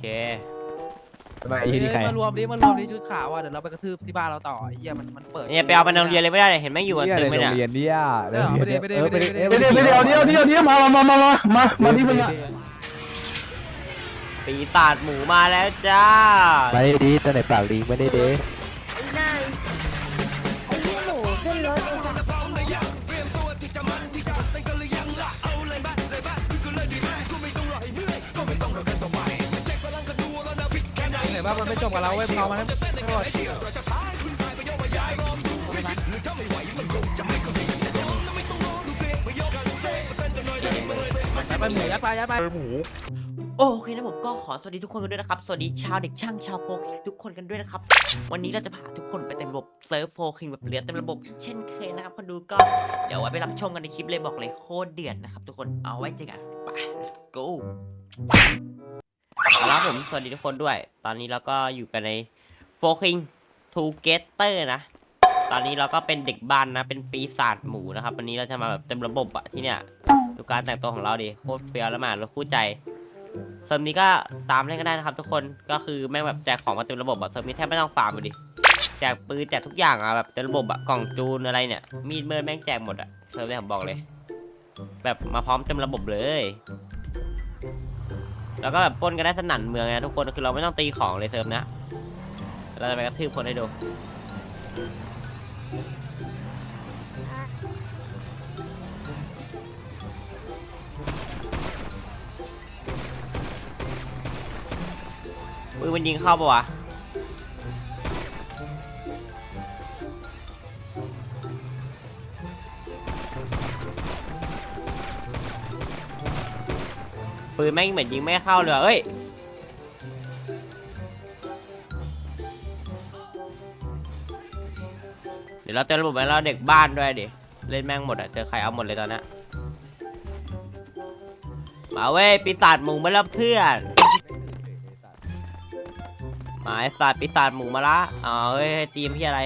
เค ทำไมไอ้ที่นี่ใครมารวมดิมารวมดิชุดขาวอะเดี๋ยวเราไปกระทืบที่บ้านเราต่อไอ้เหี้ยมันมันเปิด เนี่ยไปเอาไปโรงเรียนเลยไม่ได้เลยเห็นไหมอยู่กันเหี้ยตึอะไรมเลยโรงเนี่ยเรียนเนี่ยเออไม่ได้ไม่ได้เออไม่ได้เออไม่ได้เดี๋ยวเดี๋ยวเดี๋ยวเดี๋ยวเดี๋ยวเดี๋ยวมามามามามามาที่มึงอะปีศาจหมูมาแล้วจ้าไม่ได้ดีแต่ไหนปากดีไม่ได้ดี มันไม่จบกับเราเว้ยมึงเอามาทั้งหมดไปหมูยัดไปยัดไปโอเคนะผมก็ขอสวัสดีทุกคนกันด้วยนะครับ สวัสดีชาวเด็กช่างชาวโฟคิงทุกคนกันด้วยนะครับ วันนี้เราจะพาทุกคนไปเต็มระบบเซิร์ฟโฟคิงแบบเหลือเต็มระบบ เช่นเคยนะครับคนดูก็ เดี๋ยวไว้ไปรับชมกันในคลิปเลยบอกเลยโคตรเดือดนะครับทุกคนเอาไว้เจอกันไป let's go ครับผม สวัสดีทุกคนด้วย ตอนนี้เราก็อยู่กันในโฟคิงทูเกเตอร์นะ ตอนนี้เราก็เป็นเด็กบ้านนะ เป็นปีศาจหมูนะครับ วันนี้เราจะมาแบบเต็มระบบอะที่เนี่ยดูการแต่งตัวของเราดิโคตรเฟี้ยวแล้วมาเราคู่ใจเซิร์ฟนี้ก็ตามเล่นก็ได้นะครับ ทุกคนก็คือแม่งแบบแจกของมาเต็มระบบอะเซิร์ฟนี้แทบไม่ต้องฟาร์มเลยดิแจกปืนแจกทุกอย่างอะแบบเต็มระบบอะกล่องจูนอะไรเนี่ยมีดเมินแม่งแจกหมดอะเซิร์ฟนี้ผมบอกเลย แบบมาพร้อมเต็มระบบเลย แล้วก็แบบปล้นกันได้สนั่นเมืองนะทุกคนคือเราไม่ต้องตีของเลยเซิร์ฟนะเราจะไปกระทืบคนให้ดูมือมันยิงเข้าปะวะ ปืนแม่งเหมือนยิงไม่เข้าเลยอะเอ้ยเดี๋ยวเราเต็มระบบไปแล้วเด็กบ้านด้วยดิเล่นแม่งหมดอะเจอใครเอาหมดเลยตอนเนี้ยมาเว้ยปีศาจหมูมาแล้วเพื่อนมาไอ้สัตว์ปีศาจหมูมาละอ๋อเฮ้ยทีมพี่อะไร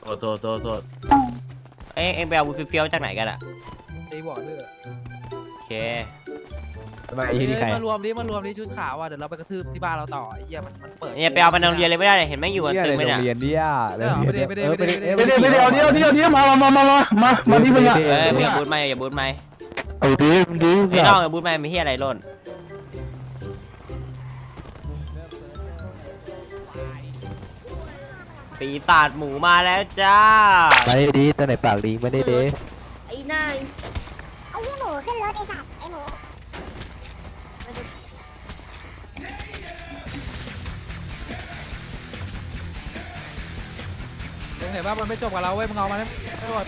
โทษโทษโทษโทษเอ้ยเอ็งไปเอาวุ้นเฟี้ยวๆจากไหนกันอะตีบอร์ดเลยโอเค ทำไมไอ้ที่นี่ใครมารวมดิมารวมดิชุดขาวอะเดี๋ยวเราไปกระทืบที่บ้านเราต่อไอ้เหี้ยมันมันเปิด เนี่ยไปเอาไปโรงเรียนเลยไม่ได้เลยเห็นไหมอยู่กันเหี้ยตึอะไรมเลยโรเนี่ยงเรียนเนี่ยเออไม่ได้ไม่ได้เออไม่ได้เดี๋ยวเดี๋ยวเดี๋ยวเดี๋ยวเดี๋ยวมามามามามามาที่มึงอะเอ้ยมึงอย่าบูทไม่อย่าบูทไม่เอาดิมดิไอ้น้องอย่าบูทไม่มีที่อะไรหล่นปีศาจหมูมาแล้วจ้าไม่ได้ดีแต่ไหนปากดีไม่ได้ดีไอ้นายไอ้เหี้ยหมูขึ้นรถไอ้สัตว์ เห็นว่ามันไม่จบกับเราเว้ยมึงเอามาทั้งหมด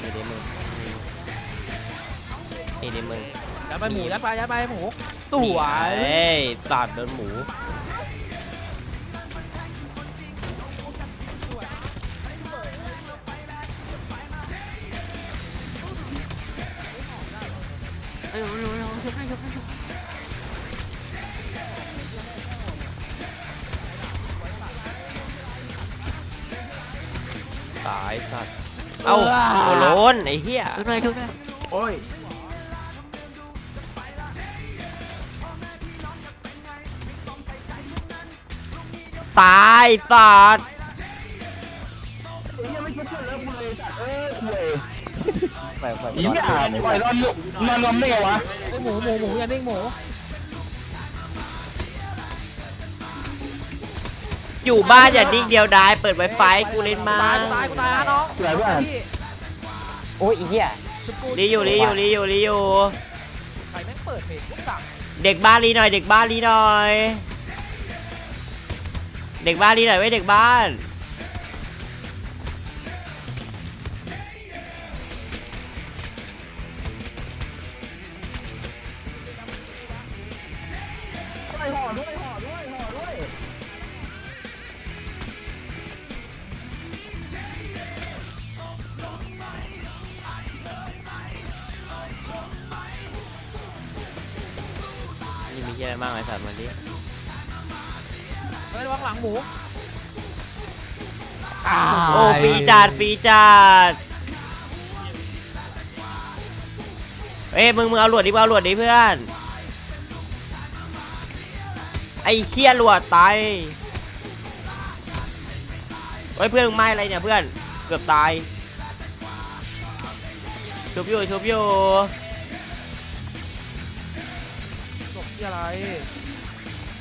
ไม่ได้มึงไม่ได้มึงยัดไปหมูยัดไปยัดไปหมูสวยเอ้ยศาสตร์โดนหมู ตายสัตว์เอ้าโอ้โล้นไอ้เหี้ยโอ้ยตายสัตว์อีเนี่ยปล่อยนอนนอนลมได้ไงวะไอ้หมูหมูหมูอย่านิ่งหมู อยู่บ้านอย่าดิ้งเดียวดายเปิดไวไฟกูเล่นมาตายกูตายกูตายนะน้องสวยเพื่อน โอ้ยอีเหี้ยรีอยู่รีอยู่รีอยู่รีอยู่ใครแม่งเปิดเพลงทุกสั่งเด็กบ้านรีหน่อย เด็กบ้านรีหน่อย เด็กบ้านรีหน่อยไว้ยเด็กบ้าน บ้างไอ้สัตว์มันดิเฮ้ยระวังหลังหมูโอ้ฟรีจัดฟรีจัดเอ้ยมึงมึงเอาหลวดดิมึงเอาหลวดดิเพื่อน ไอ้เคียหลวดตายเฮ้ยเพื่อนมึงไม่อะไรเนี่ยเพื่อน เกือบตายชุบอยู่ชุบอยู่ ที่อะไร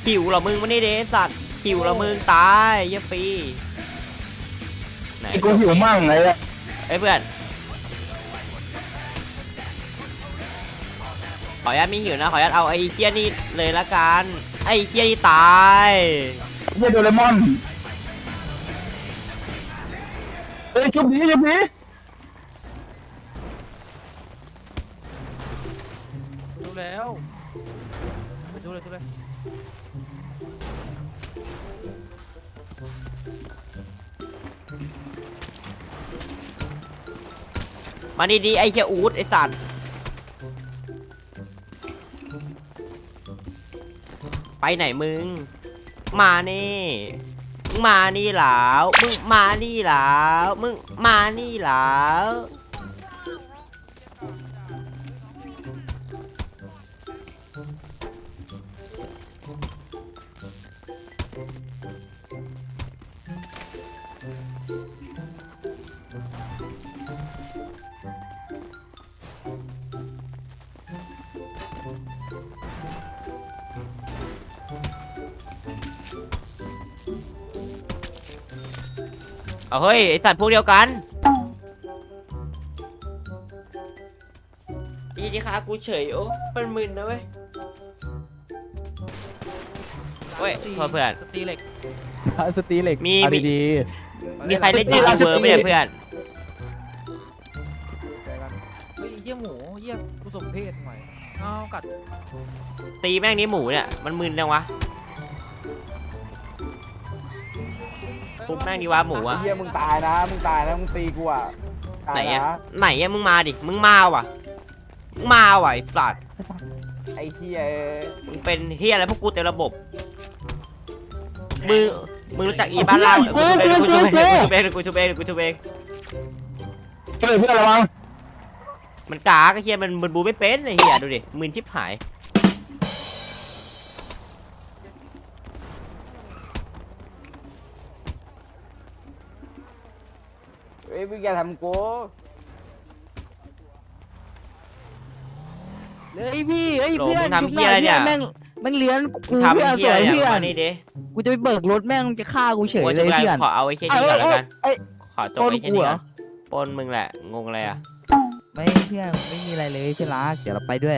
หิวเหรอมึงมานี่เด้สัตว์หิวเหรอมึงตายเยี่ยปีไหนไอ้กูหิวมั่งเลยอะเอ้ยเพื่อนขออนุญาตไม่หิวนะขออนุญาตเอาไอ้เคียนี่เลยละกันไอ้เคียนี่ตายเฮียโดเรมอนเอ้ยชุบดีชุบดีดูแล้วูเลยดูเลยมาดีดีๆไอ้เคียอูดไอ้สัตว์ไปไหนมึง มานี่มึงมานี่หลาวมึงมานี่หลาวมึงมานี่หลาว เอาเฮ้ยไอสัตว์พวกเดียวกันดีดีค่ะกูเฉยโอ้เป็นมึนนะเว้ยเว้ยโทษเพื่อนสตีเหล็กสตีเหล็กมีเอามีดีมีใครเล่นยูนิเวอร์ไหมเนี่ยเพื่อนเฮ้ยเยี่ยหมูเยี่ยกูสมเพศหน่อยเอากัดตีแม่งนี้หมูเนี่ยมันมึนจังวะ ปุ๊บแม่งดีวะหมูอะเฮียมึงตายนะ มึงตายนะมึงตีกูอะตาไหนยอะนะไหนอะมึงมาดิ มึงมาว่ะมึงมาว่ะไอสัตว์ไอ้เฮียมึงเป็นเฮียอะไรพวกกูเต็มระบบ มึง มึงรู้จักอีบ้านล่างกูชูเองกูชูเองกูชูเองกูชูเอง เฮ้ยเพื่อนระวังมันกากไอ้เฮียมันมันบูไม่เป็นไอ้เฮียดูดิมึนชิบหาย เฮ้ยมึงอย่าทำกูๆเฮ้ยพี่เฮ้ยโหลเพื่อนมึงทำชุบหเหี้ยอะไรเนี่ยแม่งแม่งเลี้ยนกูทำเพื่อนเฮีสยวอะไรยเนี่ยเพื่อนมานี่ดิกูจะไปเบิกรถแม่งจะฆ่ากูเฉยโอ้ยเลยจะไปเพื่อนขอเอาไอ้แค่นี้ก่อนแล้วกัน เอ้ย ขอจบไอ้แค่นี้ก่อนปนมึงแหละ งงอะไรอะ ไม่เพื่อนไม่มีอะไรเลยเพื่อนรักเดี๋ยวเราไปด้วย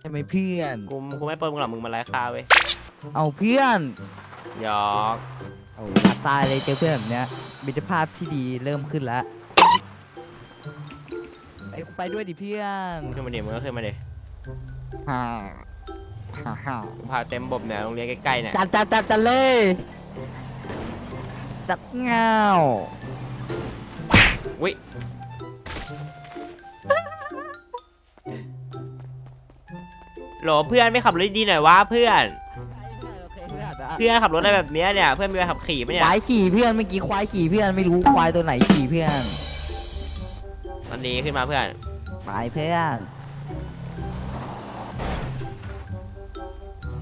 ใช่ไหมเพื่อน กูกูไม่ปนมึงหรอกมึงมาไล่ฆ่าเว้ยเอาเพื่อนหยอก โอ้อยากตายเลยเจอเพื่อนแบบเนี้ย มิตรภาพที่ดีเริ่มขึ้นแล้วไปกูไปด้วยดิเพื่อนมึงขึ้นมาดิมึงก็ขึ้นมาดิฮ่าฮ่าฮ่ากูพาเต็มบบเนี่ยโรงเรียนใกล้ๆเนี่ยจัดจัดจัดจัดเลยจัดเงาวิโหลเพื่อนไม่ขับรถดีๆหน่อยวะเพื่อน เพื่อนขับรถได้แบบเนี้ยเนี่ยเพื่อนมีใบขับขี่ปะเนี่คยวายขี่เพื่อนเมื่อกี้ควายขี่เพื่อนไม่รู้ควายตัวไหนขี่เพื่อนมันดีขึ้นมาเพื่อนไปเพื่อน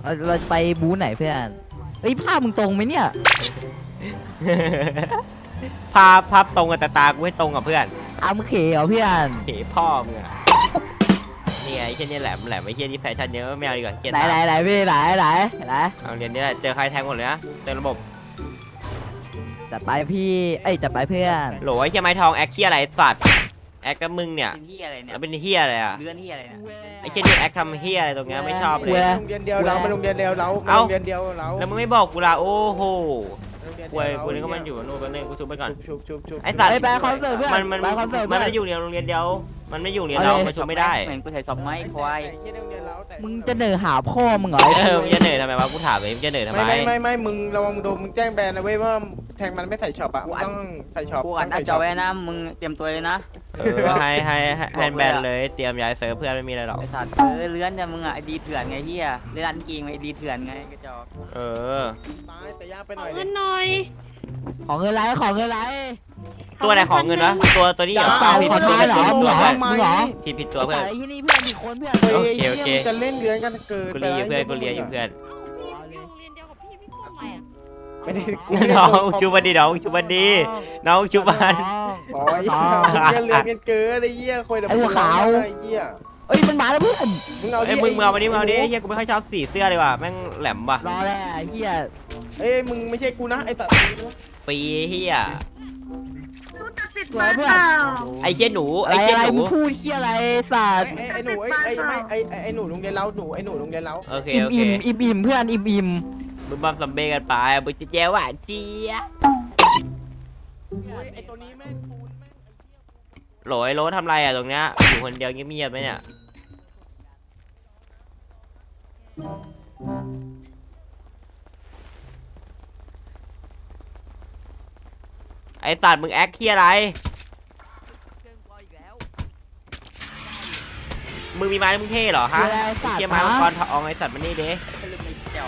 เราเราจะไปบูธไหนเพื่อนเฮ้ยภาพมึงตรงไหมเนี่ย ภาพภาพตรงกับแต่ตากูให้ตรงกับเพื่อนอามึงเขเหรอเพื่อนเฮ้พ่อมึงอะนี่ ไงไอ้เช่นนี้แหลมแหลมไอ้เช่นนี้แฟชั่นเยอะไม่เอาดีกว่าเกลียดไหนตาไหนไหนพี่ไหนไหนไหนเอาเรียนนี้แหละเจอใครแทงหมดเลยนะเจอระบบจัดไปพี่เอ้ยจัดไปเพื่อนโหลไอ้เชี่ยไม้ทองแอคเคียอะไรสัตว์แอคกับมึงเนี่ยเป็นที่อะไรเนี่ยแล้วเป็นเฮียอะไรอะเลื่อนที่อะไรเนี่ยไอ้เช่นนี้แอคทำเฮียอะไรตรงเนี้ยไม่ชอบเลยโรงเรียนเดียวเรามาโรงเรียนเดียวเรามาเอ้าโรงเรียนเดียวเราแล้วมึงไม่บอกกูล่ะโอ้โหโรงเรียน กูเดียวกูนึกว่ามันอยู่นู่นแป๊บนึงกูชุบไปก่อน ชุบชุบชุบไอ้สัตว์ ไปไปคอนเสิร์ตเพื่อนมันมันไปคอนเสิร์ตมันเพื่อนไม่ได้อยู่ในโรงเรียนเดียว มันไม่อยู่โรงเรียนเราเอาเลยมันชุบไม่ได้เหมือนกูใส่สอบไม้ควายที่โรงเรียนเราแต่ มึงจะเหนื่อยหาพ่อมึงเหรอไอ้เออคุมึงยจะเหนื่อยทำไมวะกูถามเลยมึงจะเหนื่อยทำไมไม่ไม่ไม่ไม่มึงระวังมึงโดนมึงแจ้งแบนนะเว้ยว่าแทงมันไม่ใส่ช็อปอะมึงต้องใส่ช็อปกูอัดหน้าจอไว้นะมึงเตรียมตัวเลยนะเออให้ให้ให้ให้แบนเลยเตรียมย้ายเซิร์ฟเพื่อนไม่มีอะไรหรอกไอสัตว์เออเลื้อนเนี่ยมึงอะไอดีเถื่อนไงเฮียเลื้อนกิงไอดีเถื่อนไงกระจอกเออตายแต่ย่างไปหขน่ออยดิ เงินหน่อย ของเงินไรของเงินไร ตัวไหนของเงินวะตัวตัวนี้เหรอจ้าผิดขอผิดทานเหรอผิดมึงเหรอเพื่อนมึงเหรอ ผิดผิดตัวเพื่อนไอ้ที่นี่เพื่อนอีกคนเพื่อนเฮ้ยโอเคโอเคหี้ยมึงจะเล่นเรือนกันเกินกูไปเรียนแล้วเพื่อนกูเรียนอยู่เพื่อนพี่โรงเรียนเดียวกับพี่พี่พูดทำไมอะไม่ได้กูน้องชุบมันดีน้องชุบมันดีน้องชุบมันอ๋อไอ้เหี้ยเรือนกันเกินไอ้เหี้ยคอยเดี๋ยวไอ้หัวขาวไอ้เหี้ยเอ้ยมันมาแล้วเพื่อนมึงเอาดิเอ้ยมึงมึงเอามาดิมึงเอาดิเฮียกูไม่ค่อยชอบสีเสื้อเลยว่ะแม่งแหลมว่ะรอแหละไอ้เฮีย เอ้ยมึงไม่ใช่กูนะไอ้ตัดปีเฮียสวยเพื่อนไอ้เฮียหนูอะไรไอ้เฮียอะไรหนูมึงพูดเฮียอะไรสัตว์ไอ้ไอ้หนูไอ้ไอ้ไม่ไอ้ไอ้ไอ้หนูโรงเรียนเราหนูไอ้หนูโรงเรียนเราโอเคอิ่มโอเคอิ่มอิ่มอิ่มเพื่อนอิ่มอิ่มมึงบัมซัมเบ้กันไปมึงจะเจ้าหวานเจี๊ยบโอ้ยไอ้ตัวนี้แม่งปูนแม่งโหลไอ้โรสทำไรอะตรงเนี้ยอยู่คนเดียวเงียบๆไหมเนี่ย ไอ้สัตว์มึงแอคเฮียอะไร มึงมีไม้แล้วมึงเท่เหรอฮะเฮียอะไรสัตว์ เฮียไม้มังกรทองไอ้สัตว์มันนี่เด้ลืมไอเจ้า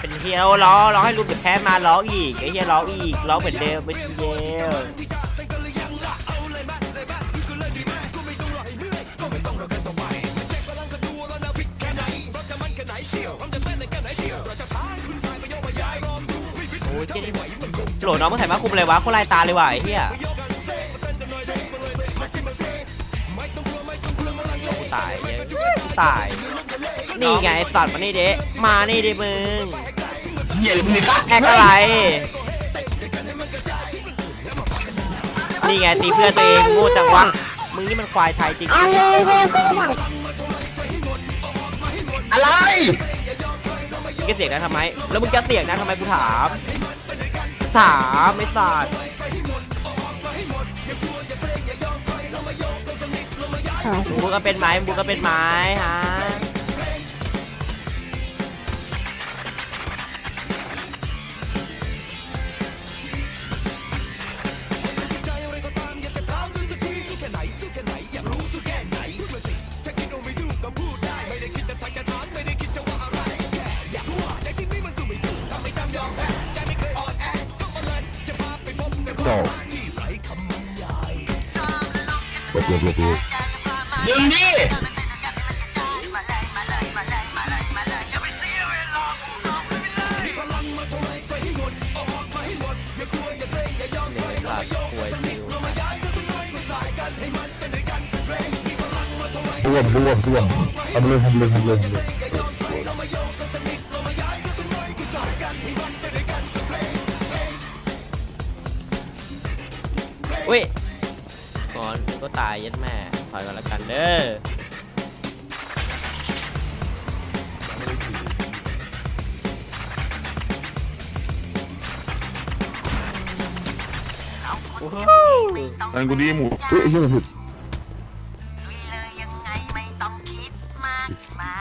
เป็นเฮียร้องร้องให้ลุงเดี๋ยวแพ้มาร้องอีกไอ้เฮียร้องอีกร้องเหมือนเดิมไม่เดีย โอ้ยเจ๊นี่โหลน้องมึงใส่มาคุมเลยวะโคตรลายตาเลยว่ะไอ้เฮียกูตายเหี้ยกูตาย นี่ไงไอ้สัตว์มานี่เด้มานี่ดิมึงเหี้ยเลยมึงนี่สัตว์แอกอะไร นี่ไงตีเพื่อนตัวเองโง่จังวะ มึงนี่มันควายไทยจริงอะไรมึงจะเสียงนะทำไม แล้วมึงจะเสียงนะทำไมกูถาม ถามไม่สาดมึงก็เป็นไม้มึงก็เป็นไม้ฮะ ดึงดิสัตว์ควายจิ๋วร่วมร่วมร่วมทำเลยทำเลยทำเลยทำเลยอุ้ย ตายยัดแม่ถอยกันละกันเด้องานกูดีหมูเอ้ยเหี้ยผิดยังไงไม่ต้องคิดมากมา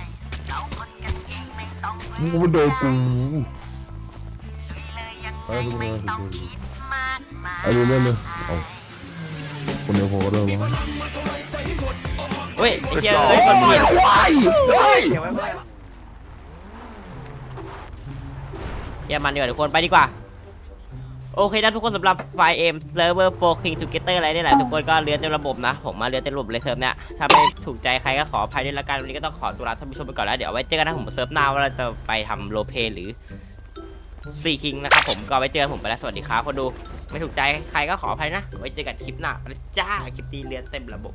ยเราคนกันเองไม่ต้องมึงกูโดนกูเลยยังไงไม่ต้องคิดมากมายเอาเรื่อยๆเลยเอา คนเดียวพอก็ได้วะเฮ้ยไอ้เหี้ยเอ้ยคนเดียวควายเฮ้ยเหี้ยมันดีกว่าทุกคนไปดีกว่า โอเคนะทุกคนสำหรับไฟเอ็มเซิร์ฟเวอร์โฟคิงทูเกเตอร์อะไรนี่แหละทุกคนก็เลือนเต็มระบบนะ ผมมาเลือนเต็มระบบเลยเซิร์ฟเนี่ยถ้าไม่ถูกใจใครก็ขออภัยด้วยละกันวันนี้ก็ต้องขอตัวลาท่านผู้ชมไปก่อนแล้วเดี๋ยวไว้เจอกันนะผมเซิร์ฟหน้าว่าเราจะไปทำโรลเพลย์หรือซีคิงนะครับผมก็ไว้เจอกันผมไปแล้วสวัสดีครับคนดู ไม่ถูกใจใครก็ขออภัยนะ ไว้เจอกันคลิปหน้าจ้าคลิปนี้เลือนเต็มระบบ